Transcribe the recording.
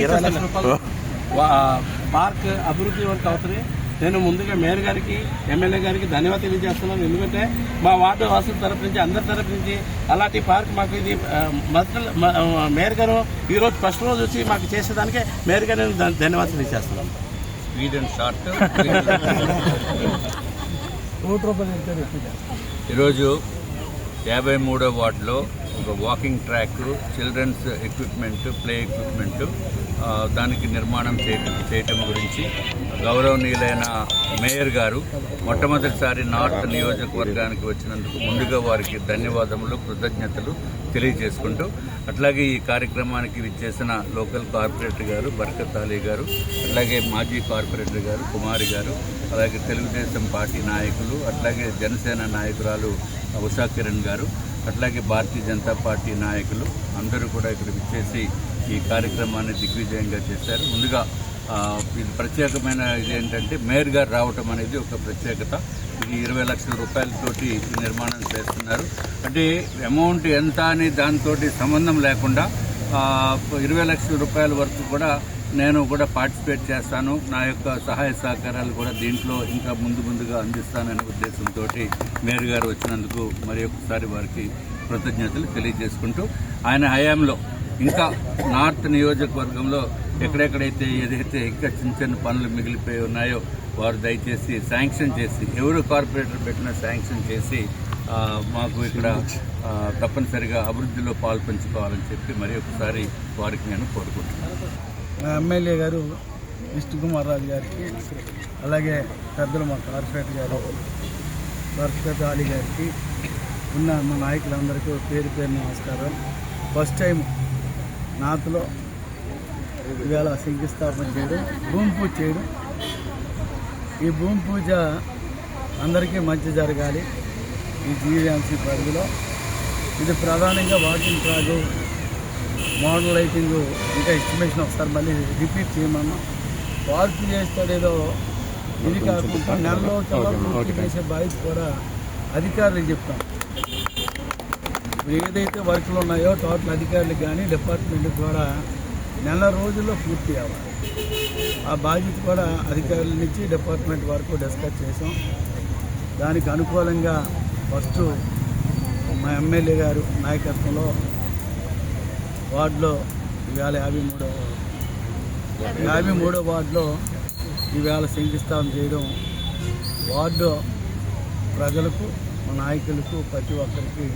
ఇరవై లక్షల రూపాయలు. వా- పార్క్ అభివృద్ధి వరకు అవుతుంది. నేను ముందుగా మేయర్ గారికి ఎమ్మెల్యే గారికి ధన్యవాదాలు తెలియజేస్తున్నాను. ఎందుకంటే మా వార్డు వాసుల తరపు నుంచి అందరి తరపు నుంచి అలాంటి పార్క్ మాకు ఇది మొదట మేయర్ గారు ఈ రోజు ఫస్ట్ రోజు వచ్చి మాకు చేసేదానికే మేయర్ గారు ధన్యవాదాలు తెలియజేస్తున్నాను. Speed and short. ఈరోజు యాభై మూడో వార్డులో ఒక walking track children's equipment play equipment దానికి నిర్మాణం చేయటం చేయటం గురించి గౌరవనీయులైన మేయర్ గారు మొట్టమొదటిసారి నార్త్ నియోజకవర్గానికి వచ్చినందుకు ముందుగా వారికి ధన్యవాదములు కృతజ్ఞతలు తెలియజేసుకుంటూ అట్లాగే ఈ కార్యక్రమానికి విచ్చేసిన లోకల్ కార్పొరేటర్ గారు బర్కత్ అలీ గారు అట్లాగే మాజీ కార్పొరేటర్ గారు కుమారి గారు అలాగే తెలుగుదేశం పార్టీ నాయకులు అట్లాగే జనసేన నాయకురాలు ఉషా కిరణ్ గారు అట్లాగే భారతీయ జనతా పార్టీ నాయకులు అందరూ కూడా ఇక్కడ విచ్చేసి ఈ కార్యక్రమాన్ని దిగ్విజయంగా చేశారు. ముందుగా ఇది ప్రత్యేకమైన ఇది ఏంటంటే మేయర్ గారు రావటం అనేది ఒక ప్రత్యేకత. ఇది ఇరవై లక్షల రూపాయలతోటి నిర్మాణం చేస్తున్నారు. అంటే అమౌంట్ ఎంత అని దాంతో సంబంధం లేకుండా ఇరవై లక్షల రూపాయల వరకు కూడా నేను కూడా పార్టిసిపేట్ చేస్తాను. నా యొక్క సహాయ సహకారాలు కూడా దీంట్లో ఇంకా ముందు ముందుగా అందిస్తాననే ఉద్దేశంతో మేయర్ గారు వచ్చినందుకు మరి ఒకసారి వారికి కృతజ్ఞతలు తెలియజేసుకుంటూ ఆయన హయాంలో ఇంకా నార్త్ నియోజకవర్గంలో ఎక్కడెక్కడైతే ఏదైతే ఇంకా చిన్న చిన్న పనులు మిగిలిపోయి ఉన్నాయో వారు దయచేసి శాంక్షన్ చేసి ఎవరు కార్పొరేటర్ పెట్టినా శాంక్షన్ చేసి మాకు ఇక్కడ తప్పనిసరిగా అభివృద్ధిలో పాల్పంచుకోవాలని చెప్పి మరి ఒకసారి వారికి నేను కోరుకుంటున్నాను. మా ఎమ్మెల్యే గారు విష్ణు కుమార్ రాజు గారికి అలాగే పెద్దలు మా కార్పొరేటర్ గారు బర్కత్ అలీ గారికి ఉన్న మా నాయకులందరికీ పేరు పేరు నమస్కారం. ఫస్ట్ టైం నార్త్లో ఇవాళ శంకుస్థాపన చేయడం భూమి పూజ చేయడం. ఈ భూమి పూజ అందరికీ మంచి జరగాలి. ఈ జీవీఎంసీ పరిధిలో ఇది ప్రధానంగా వాకింగ్ ట్రాక్ మోడల్ లైటింగ్ ఇంకా ఎస్టిమేషన్ ఒకసారి మళ్ళీ రిపీట్ చేయమన్నా. పార్క్ చేస్తాడేదో ఇది కాకుండా నెలలో పూర్తి చేసే బాధ్యత కూడా అధికారులకు చెప్తాం. ఏదైతే వర్క్లు ఉన్నాయో టోటల్ అధికారులకు కానీ డిపార్ట్మెంట్ ద్వారా నెల రోజుల్లో పూర్తి అవ్వాలి. ఆ బాధ్యత కూడా అధికారుల నుంచి డిపార్ట్మెంట్ వరకు డిస్కస్ చేసాం. దానికి అనుకూలంగా ఫస్ట్ మా ఎమ్మెల్యే గారు నాయకత్వంలో వార్డులో ఇవాళ యాభై మూడో యాభై మూడో వార్డులో ఈవేళ శంకుస్థాపన చేయడం వార్డు ప్రజలకు మా నాయకులకు ప్రతి ఒక్కరికి